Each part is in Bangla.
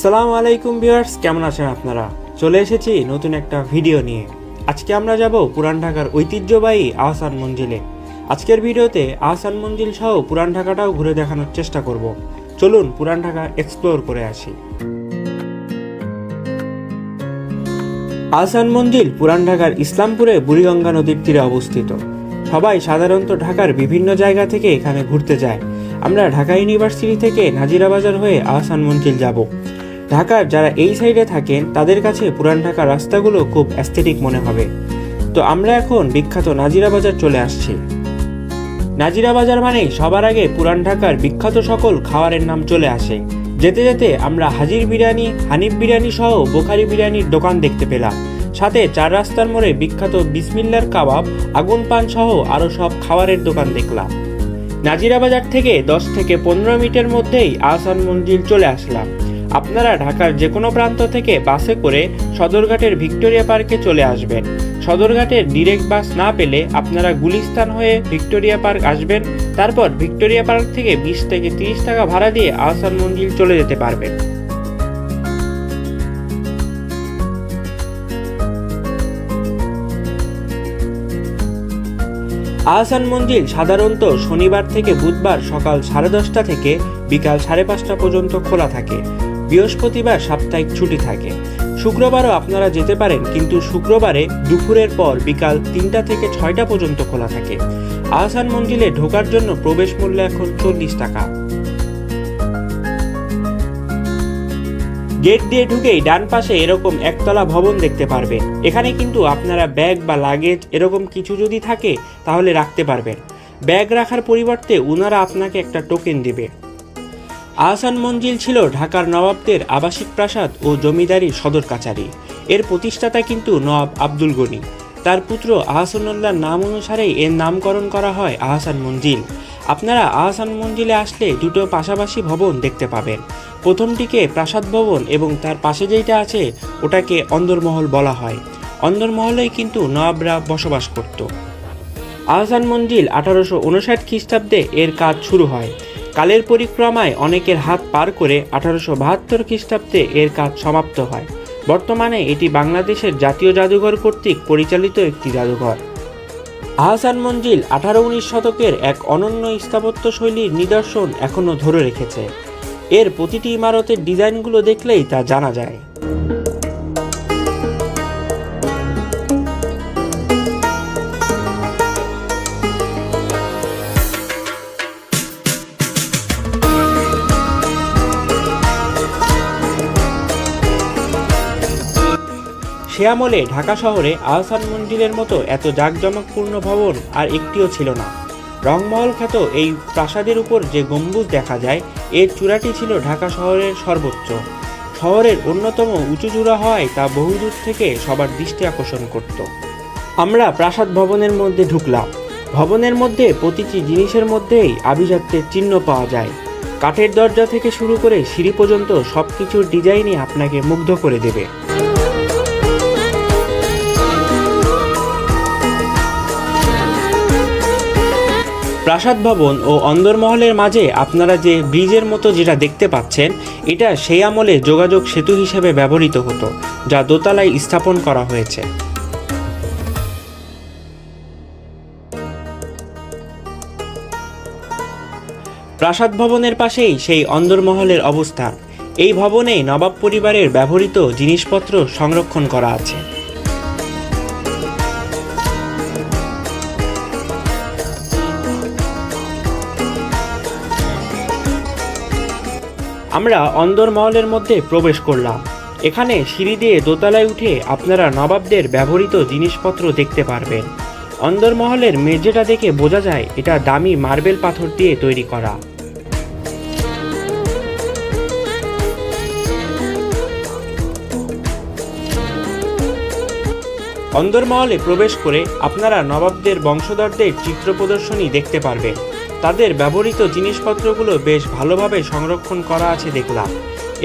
আসসালামু আলাইকুম ভিউয়ার্স, কেমন আছেন আপনারা? চলে এসেছি নতুন একটা ভিডিও নিয়ে। আজকে আমরা যাব পুরান ঢাকার ঐতিহ্যবাহী আহসান মঞ্জিলে। আজকের ভিডিওতে আহসান মঞ্জিল সহ পুরান ঢাকাটাও ঘুরে দেখানোর চেষ্টা করব। চলুন পুরান ঢাকা এক্সপ্লোর করে আসি। আহসান মঞ্জিল পুরান ঢাকার ইসলামপুরে বুড়িগঙ্গা নদীর তীরে অবস্থিত। সবাই সাধারণত ঢাকার বিভিন্ন জায়গা থেকে এখানে ঘুরতে যায়। আমরা ঢাকা ইউনিভার্সিটি থেকে নাজিরা বাজার হয়ে আহসান মঞ্জিল যাব। ঢাকার যারা এই সাইডে থাকেন, তাদের কাছে পুরান ঢাকার রাস্তাগুলো খুব অ্যাস্থেটিক মনে হবে। তো আমরা এখন বিখ্যাত নাজিরা বাজার চলে আসছি। নাজিরা বাজার মানে সবার আগে পুরান ঢাকার বিখ্যাত সকল খাবারের নাম চলে আসে। যেতে যেতে আমরা হাজির বিরিয়ানি, হানিফ বিরিয়ানি সহ বোখারি বিরিয়ানির দোকান দেখতে পেলাম। সাথে চার রাস্তার মোড়ে বিখ্যাত বিসমিল্লার কাবাব, আগুন পান সহ আরও সব খাবারের দোকান দেখলাম। নাজিরা বাজার থেকে দশ থেকে পনেরো মিনিটের মধ্যেই আহসান মঞ্জিল চলে আসলাম। আপনারা ঢাকার যে কোনো প্রান্ত থেকে বাসে করে সদরঘাটের ভিক্টোরিয়া পার্কে চলে আসবেন। সদরঘাটের ডিরেক্ট বাস না পেলে আপনারা গুলিস্তান হয়ে ভিক্টোরিয়া পার্ক আসবেন। তারপর ভিক্টোরিয়া পার্ক থেকে বিশ থেকে তিরিশ টাকা ভাড়া দিয়ে আহসান মঞ্জিল চলে যেতে পারবেন। আহসান মঞ্জিল সাধারণত শনিবার থেকে বুধবার সকাল সাড়ে দশটা থেকে বিকাল সাড়ে পাঁচটা পর্যন্ত খোলা থাকে। বৃহস্পতিবার সাপ্তাহিক ছুটি থাকে। শুক্রবারও আপনারা যেতে পারেন, কিন্তু শুক্রবারে দুপুরের পর বিকাল তিনটা থেকে ছয়টা পর্যন্ত খোলা থাকে। আহসান মঞ্জিলে ঢোকার জন্য প্রবেশ মূল্য এখন চল্লিশ টাকা। গেট দিয়ে ঢুকেই ডান পাশে এরকম একতলা ভবন দেখতে পারবেন। এখানে কিন্তু আপনারা ব্যাগ বা লাগেজ এরকম কিছু যদি থাকে, তাহলে রাখতে পারবেন। ব্যাগ রাখার পরিবর্তে ওনারা আপনাকে একটা টোকেন দিবে। আহসান মঞ্জিল ছিল ঢাকার নবাবদের আবাসিক প্রাসাদ ও জমিদারি সদর কাচারি এর প্রতিষ্ঠাতা কিন্তু নবাব আব্দুল গনি। তার পুত্র আহসানুল্লাহর নাম অনুসারেই এর নামকরণ করা হয় আহসান মঞ্জিল। আপনারা আহসান মঞ্জিলে আসলে দুটো পাশাপাশি ভবন দেখতে পাবেন। প্রথমটিকে প্রাসাদ ভবন এবং তার পাশে যেটা আছে, ওটাকে অন্দরমহল বলা হয়। অন্দরমহলেই কিন্তু নবাবরা বসবাস করত। আহসান মঞ্জিল আঠারোশো উনষাট খ্রিস্টাব্দে এর কাজ শুরু হয়। কালের পরিক্রমায় অনেকের হাত পার করে আঠারোশো বাহাত্তর খ্রিস্টাব্দে এর কাজ সমাপ্ত হয়। বর্তমানে এটি বাংলাদেশের জাতীয় জাদুঘর কর্তৃক পরিচালিত একটি জাদুঘর। আহসান মঞ্জিল আঠারো উনিশ শতকের এক অনন্য স্থাপত্য শৈলীর নিদর্শন এখনও ধরে রেখেছে। এর প্রতিটি ইমারতের ডিজাইনগুলো দেখলেই তা জানা যায়। সে আমলে ঢাকা শহরে আহসান মন্দিরের মতো এত জাঁকজমকপূর্ণ ভবন আর একটিও ছিল না। রংমহল খ্যাত এই প্রাসাদের উপর যে গম্বুজ দেখা যায়, এর চূড়াটি ছিল ঢাকা শহরের সর্বোচ্চ। শহরের অন্যতম উঁচু চূড়া হওয়ায় তা বহুদূর থেকে সবার দৃষ্টি আকর্ষণ করত। আমরা প্রাসাদ ভবনের মধ্যে ঢুকলাম। ভবনের মধ্যে প্রতিটি জিনিসের মধ্যেই আভিজাত্যের চিহ্ন পাওয়া যায়। কাঠের দরজা থেকে শুরু করে সিঁড়ি পর্যন্ত সব কিছুর ডিজাইনই আপনাকে মুগ্ধ করে দেবে। প্রাসাদ ভবন ও অন্দরমহলের মাঝে আপনারা যে ব্রিজের মতো যেটা দেখতে পাচ্ছেন, এটা সেই আমলে যোগাযোগ সেতু হিসেবে ব্যবহৃত হতো, যা দোতলায় স্থাপন করা হয়েছে। প্রাসাদ ভবনের পাশেই সেই অন্দরমহলের অবস্থান। এই ভবনে নবাব পরিবারের ব্যবহৃত জিনিসপত্র সংরক্ষণ করা আছে। আমরা অন্দরমহলের মধ্যে প্রবেশ করলাম। এখানে সিঁড়ি দিয়ে দোতলায় উঠে আপনারা নবাবদের ব্যবহৃত জিনিসপত্র দেখতে পারবেন। অন্দরমহলের মেঝেটা দেখে বোঝা যায় এটা দামি মার্বেল পাথর দিয়ে তৈরি করা। অন্দরমহলে প্রবেশ করে আপনারা নবাবদের বংশধরদের চিত্র প্রদর্শনী দেখতে পারবেন। তাদের ব্যবহৃত জিনিসপত্রগুলো বেশ ভালোভাবে সংরক্ষণ করা আছে দেখলাম।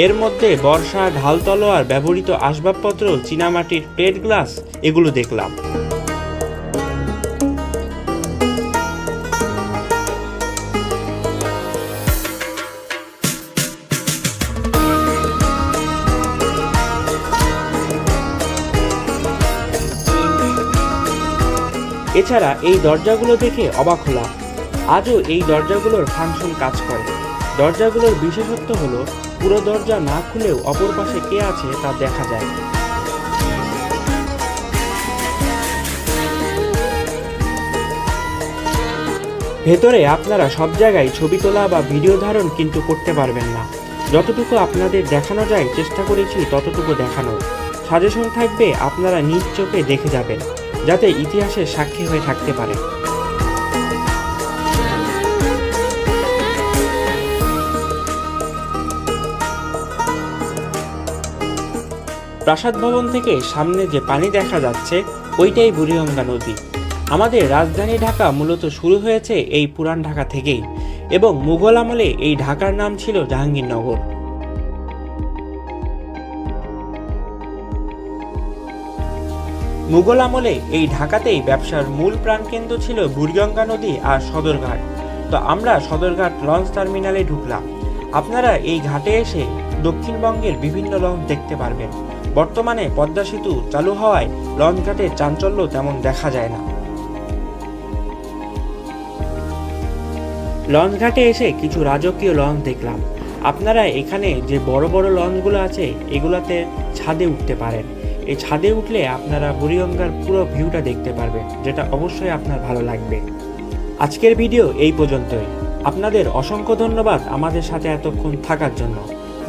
এর মধ্যে বর্ষা, ঢাল তলোয়ার, ব্যবহৃত আসবাবপত্র, চীনামাটির প্লেট গ্লাস, এগুলো দেখলাম। এছাড়া এই দরজাগুলো দেখে অবাক হলাম। আজও এই দরজাগুলোর ফাংশন কাজ করে। দরজাগুলোর বিশেষত্ব হলো, পুরো দরজা না খুলেও অপর পাশে কে আছে তা দেখা যায়। ভেতরে আপনারা সব জায়গায় ছবি তোলা বা ভিডিও ধারণ কিন্তু করতে পারবেন না। যতটুকু আপনাদের দেখানো যায়, চেষ্টা করেছি ততটুকু দেখানোর সাজেশন থাকবে, আপনারা নিজ চোখে দেখে যাবেন, যাতে ইতিহাসের সাক্ষী হয়ে থাকতে পারে প্রাসাদ ভবন থেকে সামনে যে পানি দেখা যাচ্ছে, ওইটাই বুড়িগঙ্গা নদী। আমাদের রাজধানী ঢাকা মূলত শুরু হয়েছে এই পুরান ঢাকা থেকেই এবং মুঘল আমলে এই ঢাকার নাম ছিল জাহাঙ্গীরনগর। মুঘল আমলে এই ঢাকাতেই ব্যবসার মূল প্রাণকেন্দ্র ছিল বুড়িগঙ্গা নদী আর সদরঘাট। তো আমরা সদরঘাট লঞ্চ টার্মিনালে ঢুকলাম। আপনারা এই ঘাটে এসে দক্ষিণবঙ্গের বিভিন্ন লঞ্চ দেখতে পারবেন। বর্তমানে পদ্মা সেতু চালু হওয়ায় লঞ্চ ঘাটের চাঞ্চল্য তেমন দেখা যায় না। লঞ্চ ঘাটে এসে কিছু রাজকীয় লঞ্চ দেখলাম। আপনারা এখানে যে বড় বড় লঞ্চগুলো আছে, এগুলাতে ছাদে উঠতে পারেন। এই ছাদে উঠলে আপনারা বুড়িগঙ্গার পুরো ভিউটা দেখতে পারবেন, যেটা অবশ্যই আপনার ভালো লাগবে। আজকের ভিডিও এই পর্যন্তই। আপনাদের অসংখ্য ধন্যবাদ আমাদের সাথে এতক্ষণ থাকার জন্য।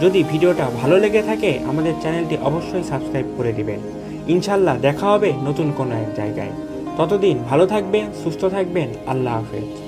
যদি ভিডিওটা ভালো লেগে থাকে, আমাদের চ্যানেলটি অবশ্যই সাবস্ক্রাইব করে দিবেন। ইনশাল্লাহ দেখা হবে নতুন কোনো এক জায়গায়। ততদিন ভালো থাকবেন, সুস্থ থাকবেন, আল্লাহ হাফেজ।